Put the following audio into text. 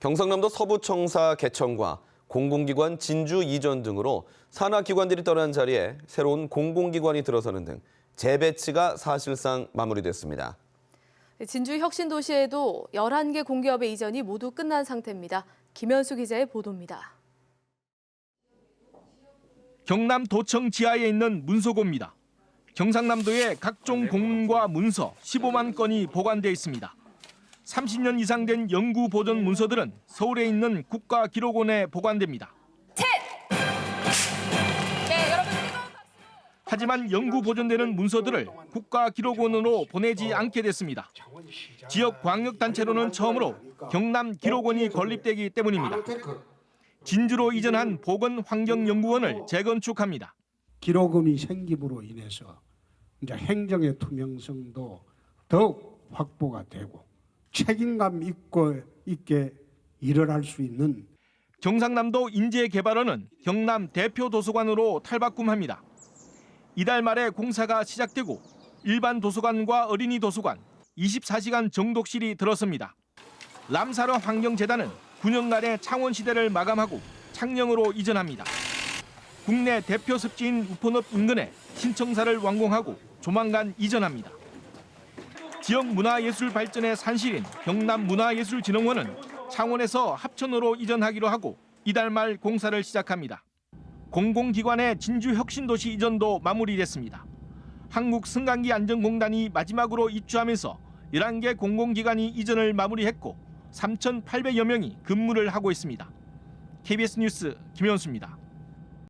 경상남도 서부청사 개청과 공공기관 진주 이전 등으로 산하기관들이 떠난 자리에 새로운 공공기관이 들어서는 등 재배치가 사실상 마무리됐습니다. 진주 혁신도시에도 11개 공기업의 이전이 모두 끝난 상태입니다. 김현수 기자의 보도입니다. 경남 도청 지하에 있는 문서고입니다. 경상남도에 각종 공문과 문서 15만 건이 보관돼 있습니다. 30년 이상 된 연구 보존 문서들은 서울에 있는 국가기록원에 보관됩니다. 하지만 연구 보존되는 문서들을 국가기록원으로 보내지 않게 됐습니다. 지역 광역단체로는 처음으로 경남 기록원이 건립되기 때문입니다. 진주로 이전한 보건환경연구원을 재건축합니다. 기록원이 생김으로 인해서 이제 행정의 투명성도 더욱 확보가 되고 책임감 있고 있게 일을 할 수 있는 경상남도 인재개발원은 경남 대표 도서관으로 탈바꿈합니다. 이달 말에 공사가 시작되고 일반 도서관과 어린이 도서관, 24시간 정독실이 들어섭니다. 람사르 환경재단은 9년간의 창원 시대를 마감하고 창녕으로 이전합니다. 국내 대표 습지인 우폰읍 인근에 신청사를 완공하고 조만간 이전합니다. 지역 문화예술 발전의 산실인 경남문화예술진흥원은 창원에서 합천으로 이전하기로 하고 이달 말 공사를 시작합니다. 공공기관의 진주 혁신도시 이전도 마무리됐습니다. 한국승강기 안전공단이 마지막으로 입주하면서 11개 공공기관이 이전을 마무리했고 3,800여 명이 근무를 하고 있습니다. KBS 뉴스 김현수입니다.